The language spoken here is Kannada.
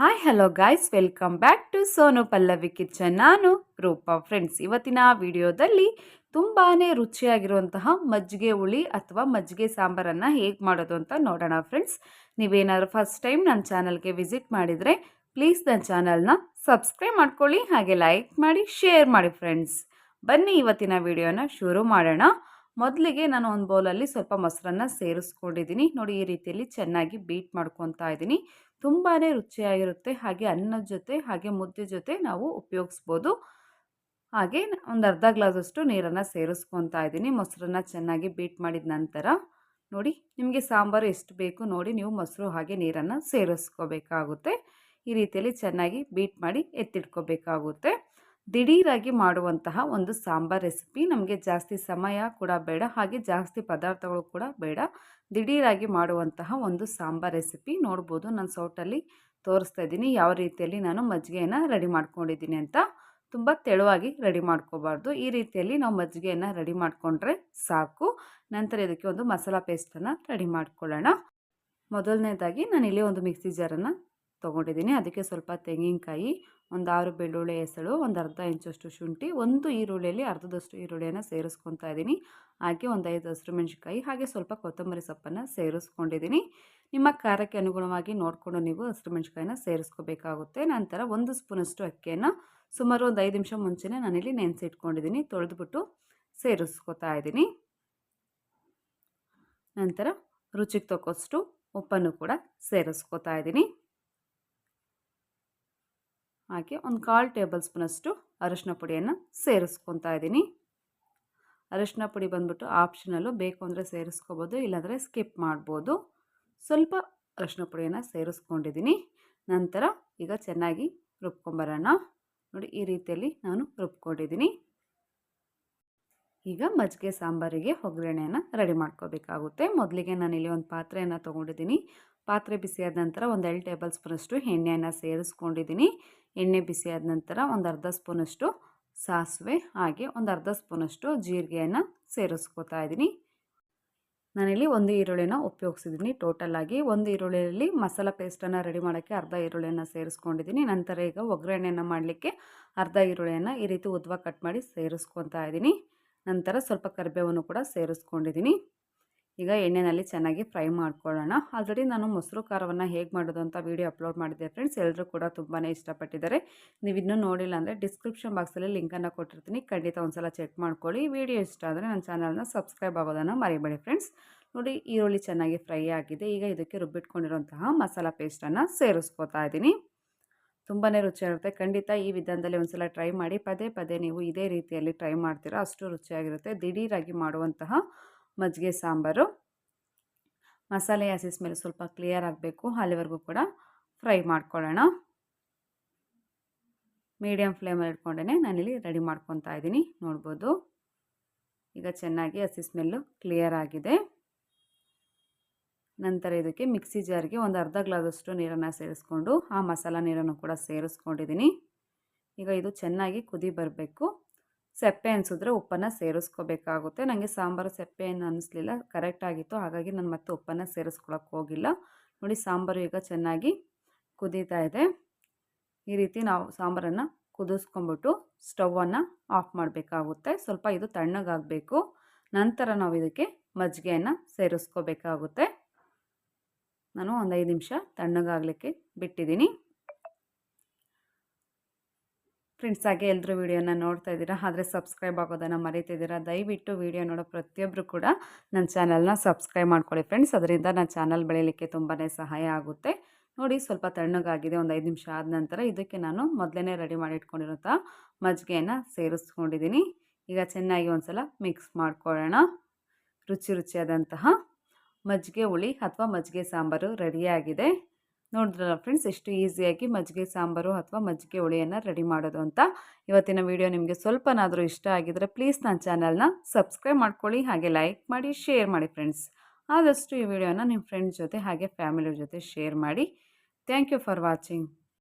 Hi hello guys welcome back to Sonu Pallavi kitchen ನಾನು ರೂಪ ಫ್ರೆಂಡ್ಸ್ ಇವತ್ತಿನ ವಿಡಿಯೋದಲ್ಲಿ ತುಂಬಾ ರುಚಿಯಾಗಿರುವಂತಹ ಮಜ್ಜಿಗೆ ಹುಳಿ ಅಥವಾ ಮಜ್ಜಿಗೆ ಸಾಂಬಾರನ್ನು ಹೇಗೆ ಮಾಡೋದು ಅಂತ ನೋಡೋಣ ಫ್ರೆಂಡ್ಸ್ ನೀವೇನಾದ್ರೂ ಫಸ್ಟ್ ಟೈಮ್ ನನ್ನ ಚಾನಲ್ಗೆ ವಿಸಿಟ್ ಮಾಡಿದರೆ ಪ್ಲೀಸ್ ನನ್ನ ಚಾನಲ್ನ ಸಬ್ಸ್ಕ್ರೈಬ್ ಮಾಡ್ಕೊಳ್ಳಿ, ಹಾಗೆ ಲೈಕ್ ಮಾಡಿ ಶೇರ್ ಮಾಡಿ ಫ್ರೆಂಡ್ಸ್ ಬನ್ನಿ ಇವತ್ತಿನ ವಿಡಿಯೋನ ಶುರು ಮಾಡೋಣ. ಮೊದಲಿಗೆ ನಾನು ಒಂದು ಬೌಲಲ್ಲಿ ಸ್ವಲ್ಪ ಮೊಸರನ್ನು ಸೇರಿಸ್ಕೊಂಡಿದ್ದೀನಿ. ನೋಡಿ, ಈ ರೀತಿಯಲ್ಲಿ ಚೆನ್ನಾಗಿ ಬೀಟ್ ಮಾಡ್ಕೊತಾ ಇದ್ದೀನಿ. ತುಂಬಾ ರುಚಿಯಾಗಿರುತ್ತೆ. ಹಾಗೆ ಅನ್ನದ ಜೊತೆ, ಹಾಗೆ ಮುದ್ದೆ ಜೊತೆ ನಾವು ಉಪಯೋಗಿಸ್ಬೋದು. ಹಾಗೆ ಒಂದು ಅರ್ಧ ಗ್ಲಾಸಷ್ಟು ನೀರನ್ನು ಸೇರಿಸ್ಕೊತಾ ಇದ್ದೀನಿ. ಮೊಸರನ್ನು ಚೆನ್ನಾಗಿ ಬೀಟ್ ಮಾಡಿದ ನಂತರ ನೋಡಿ, ನಿಮಗೆ ಸಾಂಬಾರು ಎಷ್ಟು ಬೇಕು ನೋಡಿ ನೀವು ಮೊಸರು ಹಾಗೆ ನೀರನ್ನು ಸೇರಿಸ್ಕೋಬೇಕಾಗುತ್ತೆ. ಈ ರೀತಿಯಲ್ಲಿ ಚೆನ್ನಾಗಿ ಬೀಟ್ ಮಾಡಿ ಎತ್ತಿಟ್ಕೋಬೇಕಾಗುತ್ತೆ. ದಿಢೀರಾಗಿ ಮಾಡುವಂತಹ ಒಂದು ಸಾಂಬಾರ್ ರೆಸಿಪಿ. ನಮಗೆ ಜಾಸ್ತಿ ಸಮಯ ಕೂಡ ಬೇಡ, ಹಾಗೆ ಜಾಸ್ತಿ ಪದಾರ್ಥಗಳು ಕೂಡ ಬೇಡ. ದಿಢೀರಾಗಿ ಮಾಡುವಂತಹ ಒಂದು ಸಾಂಬಾರ್ ರೆಸಿಪಿ ನೋಡ್ಬೋದು. ನಾನು ಸೌಟಲ್ಲಿ ತೋರಿಸ್ತಾ ಇದ್ದೀನಿ. ಯಾವ ರೀತಿಯಲ್ಲಿ ನಾನು ಮಜ್ಜಿಗೆಯನ್ನು ರೆಡಿ ಮಾಡ್ಕೊಂಡಿದ್ದೀನಿ ಅಂತ. ತುಂಬ ತೆಳುವಾಗಿ ರೆಡಿ ಮಾಡ್ಕೋಬಾರ್ದು. ಈ ರೀತಿಯಲ್ಲಿ ನಾವು ಮಜ್ಜಿಗೆಯನ್ನು ರೆಡಿ ಮಾಡಿಕೊಂಡ್ರೆ ಸಾಕು. ನಂತರ ಇದಕ್ಕೆ ಒಂದು ಮಸಾಲ ಪೇಸ್ಟನ್ನು ರೆಡಿ ಮಾಡ್ಕೊಳ್ಳೋಣ. ಮೊದಲನೇದಾಗಿ ಇಲ್ಲಿ ಒಂದು ಮಿಕ್ಸಿ ಜಾರನ್ನು ತೊಗೊಂಡಿದ್ದೀನಿ. ಅದಕ್ಕೆ ಸ್ವಲ್ಪ ತೆಂಗಿನಕಾಯಿ ಒಂದು ಆರು ಬೆಳ್ಳುಳ್ಳಿ ಹೆಸಳು ಒಂದು ಅರ್ಧ ಇಂಚಷ್ಟು ಶುಂಠಿ, ಒಂದು ಈರುಳ್ಳಿಯಲ್ಲಿ ಅರ್ಧದಷ್ಟು ಈರುಳ್ಳಿಯನ್ನು ಸೇರಿಸ್ಕೊತಾ ಇದ್ದೀನಿ. ಹಾಗೆ ಒಂದು ಐದು ಹಸಿರು ಮೆಣಸಿನ್ಕಾಯಿ, ಹಾಗೆ ಸ್ವಲ್ಪ ಕೊತ್ತಂಬರಿ ಸೊಪ್ಪನ್ನು ಸೇರಿಸ್ಕೊಂಡಿದ್ದೀನಿ. ನಿಮ್ಮ ಖಾರಕ್ಕೆ ಅನುಗುಣವಾಗಿ ನೋಡಿಕೊಂಡು ನೀವು ಹಸಿರು ಮೆಣಸಿನ್ಕಾಯಿನ ಸೇರಿಸ್ಕೋಬೇಕಾಗುತ್ತೆ. ನಂತರ ಒಂದು ಸ್ಪೂನಷ್ಟು ಅಕ್ಕಿಯನ್ನು ಸುಮಾರು ಒಂದು ಐದು ನಿಮಿಷ ಮುಂಚೆನೇ ನಾನಿಲ್ಲಿ ನೆನೆಸಿಟ್ಕೊಂಡಿದ್ದೀನಿ, ತೊಳೆದುಬಿಟ್ಟು ಸೇರಿಸ್ಕೊತಾ ಇದ್ದೀನಿ. ನಂತರ ರುಚಿಗೆ ತಕ್ಕಷ್ಟು ಉಪ್ಪನ್ನು ಕೂಡ ಸೇರಿಸ್ಕೊತಾ ಇದ್ದೀನಿ. ಹಾಗೆ ಒಂದು ಕಾಲು ಟೇಬಲ್ ಸ್ಪೂನಷ್ಟು ಅರಶಿನ ಪುಡಿಯನ್ನು ಸೇರಿಸ್ಕೊತಾ ಇದ್ದೀನಿ. ಅರಶಿನ ಪುಡಿ ಬಂದ್ಬಿಟ್ಟು ಆಪ್ಷನಲ್ಲು ಬೇಕು ಅಂದರೆ ಸೇರಿಸ್ಕೋಬೋದು, ಇಲ್ಲಾಂದರೆ ಸ್ಕಿಪ್ ಮಾಡ್ಬೋದು. ಸ್ವಲ್ಪ ಅರಶಿನ ಪುಡಿಯನ್ನು ಸೇರಿಸ್ಕೊಂಡಿದ್ದೀನಿ. ನಂತರ ಈಗ ಚೆನ್ನಾಗಿ ರುಬ್ಕೊಂಬರೋಣ. ನೋಡಿ, ಈ ರೀತಿಯಲ್ಲಿ ನಾನು ರುಬ್ಕೊಂಡಿದ್ದೀನಿ. ಈಗ ಮಜ್ಜಿಗೆ ಸಾಂಬಾರಿಗೆ ಒಗ್ಗರಣೆಯನ್ನು ರೆಡಿ ಮಾಡ್ಕೋಬೇಕಾಗುತ್ತೆ. ಮೊದಲಿಗೆ ನಾನು ಇಲ್ಲಿ ಒಂದು ಪಾತ್ರೆಯನ್ನು ತೊಗೊಂಡಿದ್ದೀನಿ. ಪಾತ್ರೆ ಬಿಸಿಯಾದ ನಂತರ ಒಂದು ಎರಡು ಟೇಬಲ್ ಸ್ಪೂನಷ್ಟು ಎಣ್ಣೆಯನ್ನು ಸೇರಿಸ್ಕೊಂಡಿದ್ದೀನಿ. ಎಣ್ಣೆ ಬಿಸಿಯಾದ ನಂತರ ಒಂದು ಅರ್ಧ ಸ್ಪೂನಷ್ಟು ಸಾಸಿವೆ, ಹಾಗೆ ಒಂದು ಅರ್ಧ ಸ್ಪೂನಷ್ಟು ಜೀರಿಗೆಯನ್ನು ಸೇರಿಸ್ಕೋತಾ ಇದ್ದೀನಿ. ನಾನಿಲ್ಲಿ ಒಂದು ಈರುಳ್ಳಿನ ಉಪಯೋಗಿಸಿದ್ದೀನಿ. ಟೋಟಲಾಗಿ ಒಂದು ಈರುಳ್ಳಿಯಲ್ಲಿ ಮಸಾಲ ಪೇಸ್ಟನ್ನು ರೆಡಿ ಮಾಡೋಕ್ಕೆ ಅರ್ಧ ಈರುಳ್ಳಿಯನ್ನು ಸೇರಿಸ್ಕೊಂಡಿದ್ದೀನಿ. ನಂತರ ಈಗ ಒಗ್ಗರಣೆಯನ್ನು ಮಾಡಲಿಕ್ಕೆ ಅರ್ಧ ಈರುಳ್ಳಿಯನ್ನು ಈ ರೀತಿ ಉದ್ವ ಕಟ್ ಮಾಡಿ ಸೇರಿಸ್ಕೊತಾ ಇದ್ದೀನಿ. ನಂತರ ಸ್ವಲ್ಪ ಕರಿಬೇವನ್ನು ಕೂಡ ಸೇರಿಸ್ಕೊಂಡಿದ್ದೀನಿ. ಈಗ ಎಣ್ಣೆಯಲ್ಲಿ ಚೆನ್ನಾಗಿ ಫ್ರೈ ಮಾಡ್ಕೊಳ್ಳೋಣ. ಆಲ್ರೆಡಿ ನಾನು ಮೊಸರು ಖಾರವನ್ನು ಹೇಗೆ ಮಾಡೋದು ಅಂತ ವೀಡಿಯೋ ಅಪ್ಲೋಡ್ ಮಾಡಿದ್ದೆ ಫ್ರೆಂಡ್ಸ್. ಎಲ್ಲರೂ ಕೂಡ ತುಂಬಾ ಇಷ್ಟಪಟ್ಟಿದ್ದಾರೆ. ನೀವು ಇನ್ನೂ ನೋಡಿಲ್ಲ ಅಂದರೆ ಡಿಸ್ಕ್ರಿಪ್ಷನ್ ಬಾಕ್ಸಲ್ಲಿ ಲಿಂಕನ್ನು ಕೊಟ್ಟಿರ್ತೀನಿ. ಖಂಡಿತ ಒಂದ್ಸಲ ಚೆಕ್ ಮಾಡ್ಕೊಳ್ಳಿ. ವಿಡಿಯೋ ಇಷ್ಟ ಆದರೆ ನನ್ನ ಚಾನಲ್ನ ಸಬ್ಸ್ಕ್ರೈಬ್ ಆಗೋದನ್ನು ಮರಿಬೇಡಿ ಫ್ರೆಂಡ್ಸ್. ನೋಡಿ, ಈರುಳ್ಳಿ ಚೆನ್ನಾಗಿ ಫ್ರೈ ಆಗಿದೆ. ಈಗ ಇದಕ್ಕೆ ರುಬ್ಬಿಟ್ಕೊಂಡಿರುವಂತಹ ಮಸಾಲ ಪೇಸ್ಟನ್ನು ಸೇರಿಸ್ಕೋತಾ ಇದ್ದೀನಿ. ತುಂಬಾ ರುಚಿಯಾಗಿರುತ್ತೆ ಖಂಡಿತ ಈ ವಿಧಾನದಲ್ಲಿ ಒಂದ್ಸಲ ಟ್ರೈ ಮಾಡಿ. ಪದೇ ಪದೇ ನೀವು ಇದೇ ರೀತಿಯಲ್ಲಿ ಟ್ರೈ ಮಾಡ್ತೀರಾ, ಅಷ್ಟು ರುಚಿಯಾಗಿರುತ್ತೆ. ದಿಢೀರಾಗಿ ಮಾಡುವಂತಹ ಮಜ್ಜಿಗೆ ಸಾಂಬಾರು, ಮಸಾಲೆ ಹಸಿಸ್ ಮೇಲೆ ಸ್ವಲ್ಪ ಕ್ಲಿಯರ್ ಆಗಬೇಕು, ಅಲ್ಲಿವರೆಗೂ ಕೂಡ ಫ್ರೈ ಮಾಡ್ಕೊಳ್ಳೋಣ. ಮೀಡಿಯಮ್ ಫ್ಲೇಮಲ್ಲಿ ಇಟ್ಕೊಂಡೇ ನಾನಿಲ್ಲಿ ರೆಡಿ ಮಾಡ್ಕೊತಾ ಇದ್ದೀನಿ, ನೋಡ್ಬೋದು. ಈಗ ಚೆನ್ನಾಗಿ ಹಸಿ ಸ್ಮೆಲ್ಲು ಕ್ಲಿಯರ್ ಆಗಿದೆ. ನಂತರ ಇದಕ್ಕೆ ಮಿಕ್ಸಿ ಜಾರಿಗೆ ಒಂದು ಅರ್ಧ ಗ್ಲಾಸಷ್ಟು ನೀರನ್ನು ಸೇರಿಸ್ಕೊಂಡು, ಆ ಮಸಾಲ ನೀರನ್ನು ಕೂಡ ಸೇರಿಸ್ಕೊಂಡಿದ್ದೀನಿ. ಈಗ ಇದು ಚೆನ್ನಾಗಿ ಕುದಿ ಬರಬೇಕು. ಸೆಪ್ಪೆ ಅನಿಸಿದ್ರೆ ಉಪ್ಪನ್ನು ಸೇರಿಸ್ಕೋಬೇಕಾಗುತ್ತೆ. ನನಗೆ ಸಾಂಬಾರು ಸೆಪ್ಪೆ ಏನು ಅನ್ನಿಸ್ಲಿಲ್ಲ ಕರೆಕ್ಟಾಗಿತ್ತು ಹಾಗಾಗಿ ನಾನು ಮತ್ತೆ ಉಪ್ಪನ್ನು ಸೇರಿಸ್ಕೊಳಕ್ಕೆ ಹೋಗಿಲ್ಲ. ನೋಡಿ ಸಾಂಬಾರು ಈಗ ಚೆನ್ನಾಗಿ ಕುದೀತಾ ಇದೆ. ಈ ರೀತಿ ನಾವು ಸಾಂಬಾರನ್ನು ಕುದಿಸ್ಕೊಂಬಿಟ್ಟು ಸ್ಟವನ್ನು ಆಫ್ ಮಾಡಬೇಕಾಗುತ್ತೆ. ಸ್ವಲ್ಪ ಇದು ತಣ್ಣಗಾಗಬೇಕು. ನಂತರ ನಾವು ಇದಕ್ಕೆ ಮಜ್ಜಿಗೆಯನ್ನು ಸೇರಿಸ್ಕೋಬೇಕಾಗುತ್ತೆ. ನಾನು ಒಂದು ಐದು ನಿಮಿಷ ತಣ್ಣಗಾಗಲಿಕ್ಕೆ ಬಿಟ್ಟಿದ್ದೀನಿ. ಫ್ರೆಂಡ್ಸ್, ಹಾಗೆ ಎಲ್ಲರೂ ವೀಡಿಯೋನ ನೋಡ್ತಾ ಇದ್ದೀರಾ, ಆದರೆ ಸಬ್ಸ್ಕ್ರೈಬ್ ಆಗೋದನ್ನು ಮರೀತಿದ್ದೀರಾ, ದಯವಿಟ್ಟು ವೀಡಿಯೋ ನೋಡೋ ಪ್ರತಿಯೊಬ್ಬರು ಕೂಡ ನನ್ನ ಚಾನಲ್ನ ಸಬ್ಸ್ಕ್ರೈಬ್ ಮಾಡ್ಕೊಳ್ಳಿ ಫ್ರೆಂಡ್ಸ್. ಅದರಿಂದ ನನ್ನ ಚಾನಲ್ ಬೆಳೀಲಿಕ್ಕೆ ತುಂಬಾ ಸಹಾಯ ಆಗುತ್ತೆ. ನೋಡಿ, ಸ್ವಲ್ಪ ತಣ್ಣಗಾಗಿದೆ, ಒಂದು ಐದು ನಿಮಿಷ ಆದ ನಂತರ ಇದಕ್ಕೆ ನಾನು ಮೊದಲೇ ರೆಡಿ ಮಾಡಿ ಇಟ್ಕೊಂಡಿರೋಂಥ ಮಜ್ಜಿಗೆಯನ್ನು ಸೇರಿಸ್ಕೊಂಡಿದ್ದೀನಿ. ಈಗ ಚೆನ್ನಾಗಿ ಒಂದು ಸಲ ಮಿಕ್ಸ್ ಮಾಡ್ಕೊಳ್ಳೋಣ. ರುಚಿ ರುಚಿಯಾದಂತಹ ಮಜ್ಜಿಗೆ ಹುಳಿ ಅಥವಾ ಮಜ್ಜಿಗೆ ಸಾಂಬಾರು ರೆಡಿಯಾಗಿದೆ ನೋಡಿದ್ರಲ್ಲ ಫ್ರೆಂಡ್ಸ್ ಎಷ್ಟು ಈಸಿಯಾಗಿ ಮಜ್ಜಿಗೆ ಸಾಂಬಾರು ಅಥವಾ ಮಜ್ಜಿಗೆ ಹುಳಿಯನ್ನು ರೆಡಿ ಮಾಡೋದು ಅಂತ. ಇವತ್ತಿನ ವಿಡಿಯೋ ನಿಮಗೆ ಸ್ವಲ್ಪನಾದರೂ ಇಷ್ಟ ಆಗಿದರೆ ಪ್ಲೀಸ್ ನನ್ನ ಚಾನಲ್ನ ಸಬ್ಸ್ಕ್ರೈಬ್ ಮಾಡ್ಕೊಳ್ಳಿ, ಹಾಗೆ ಲೈಕ್ ಮಾಡಿ ಶೇರ್ ಮಾಡಿ ಫ್ರೆಂಡ್ಸ್ ಆದಷ್ಟು ಈ ವಿಡಿಯೋನ ನಿಮ್ಮ ಫ್ರೆಂಡ್ಸ್ ಜೊತೆ, ಹಾಗೆ ಫ್ಯಾಮಿಲಿ ಜೊತೆ ಶೇರ್ ಮಾಡಿ. Thank you for watching